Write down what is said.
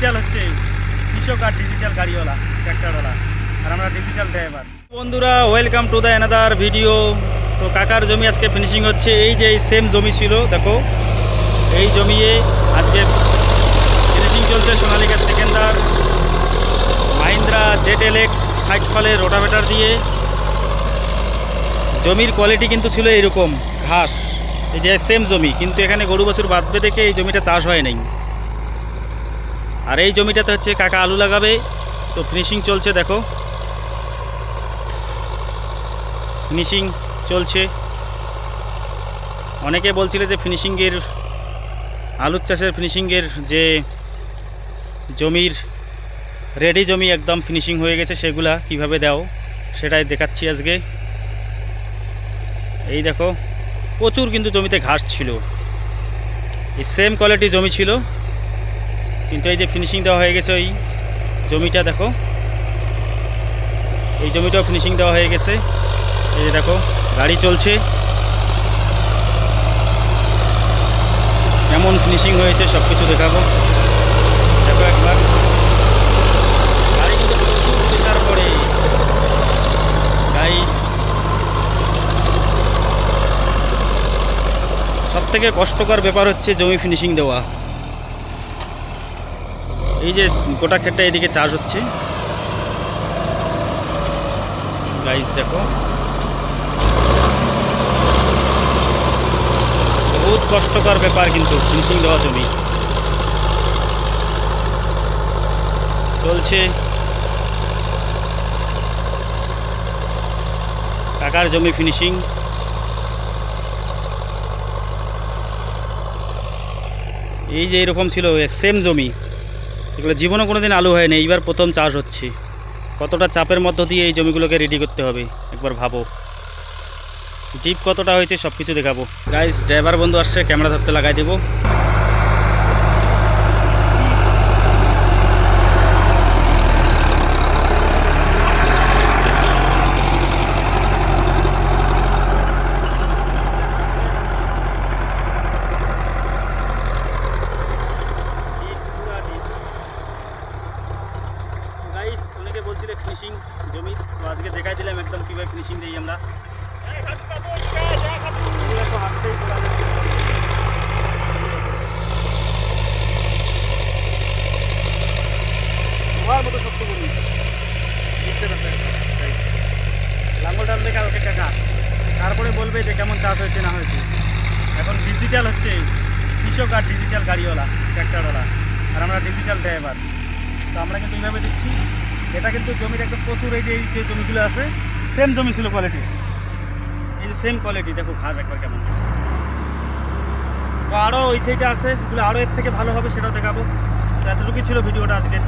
Digital হচ্ছে কৃষক আর digital Gariwala ট্র্যাক্টরওয়ালা আর আমরা ডিজিটাল ড্রাইভার বন্ধুরা welcome to the another video তো কাকার জমি আজকে ফিনিশিং হচ্ছে। এই যে এই সেম জমি ছিল, দেখো। এই জমিয়ে আজকে ফিনিশিং চলছে সোনালিকা সেকেন্ডার মাহিন্দ্রা জেড এল এক্স ষাট ফলের রোটাভেটার দিয়ে। জমির কোয়ালিটি কিন্তু ছিল এরকম, ঘাস। এই যে সেম জমি, কিন্তু এখানে গরু বছর বাঁধবে দেখে এই জমিটা চাষ হয় নাই। আর এই জমিটাতে হচ্ছে কাকা আলু লাগাবে। তো ফিনিশিং চলছে, দেখো। ফিনিশিং চলছে। অনেকে বলছিল যে ফিনিশিংয়ের আলুর চাষের ফিনিশিংয়ের যে জমির রেডি জমি একদম ফিনিশিং হয়ে গেছে, সেগুলা কীভাবে দাও, সেটাই দেখাচ্ছি আজকে। এই দেখো, প্রচুর কিন্তু জমিতে ঘাস ছিল। এই সেম কোয়ালিটি জমি ছিল। কিন্তু এই যে ফিনিশিং দেওয়া হয়ে গেছে ওই জমিটা, দেখো। এই জমিটাও ফিনিশিং দেওয়া হয়ে গেছে। এই যে দেখো, গাড়ি চলছে। কেমন ফিনিশিং হয়েছে সব কিছু দেখাবো। দেখো একবার। গাড়ি কিন্তু প্রচুর প্রেসার গাইস সব থেকে কষ্টকর ব্যাপার হচ্ছে জমি ফিনিশিং দেওয়া। এই যে গোটা ক্ষেতটা এদিকে চাষ হচ্ছে। গাইস দেখো। বহুত কষ্টকর ব্যাপার কিন্তু ফিনিশিং দেওয়া জমি। চলছে। কাকার জমি ফিনিশিং। এই যে এরকম ছিল সেম জমি। এগুলো জীবনে কোনো দিন আলু হয়নি, এইবার প্রথম চাষ হচ্ছে। কতটা চাপের মধ্য দিয়ে এই জমিগুলোকে রেডি করতে হবে, একবার ভাবো। ডিপ কতটা হয়েছে সব কিছু দেখাবো। গাইজ ড্রাইভার বন্ধু আসছে ক্যামেরা ধরতে লাগাই দেবো গাইস অনেকে ফিনিশিং জমি। তো আজকে দেখাই দিলাম একদম কীভাবে ফিনিশিং দিই আমরা। হাঁটতেই করা মতো শক্ত করি। দেখতে পাবে লাঙ্গল টান দেখা ওকে টাকা তারপরে বলবে যে কেমন চাষ হয়েছে, না হয়েছে। এখন ডিজিটাল হচ্ছে। কৃষক আর ডিজিটাল গাড়িওয়ালা ট্র্যাক্টরওয়ালা আর আমরা ডিজিটাল ড্রাইভার তো আমরা কিন্তু এইভাবে দিচ্ছি। এটা কিন্তু জমির একদম প্রচুর এই যে এই যে জমিগুলো আছে সেম জমি ছিল কোয়ালিটি এই যে সেম কোয়ালিটি দেখো ঘাস একবার কেমন। তো আরও ওই সাইডে আছে এগুলো আরও এর থেকে ভালো হবে সেটাও দেখাবো। এতটুকুই ছিল ভিডিওটা আজকে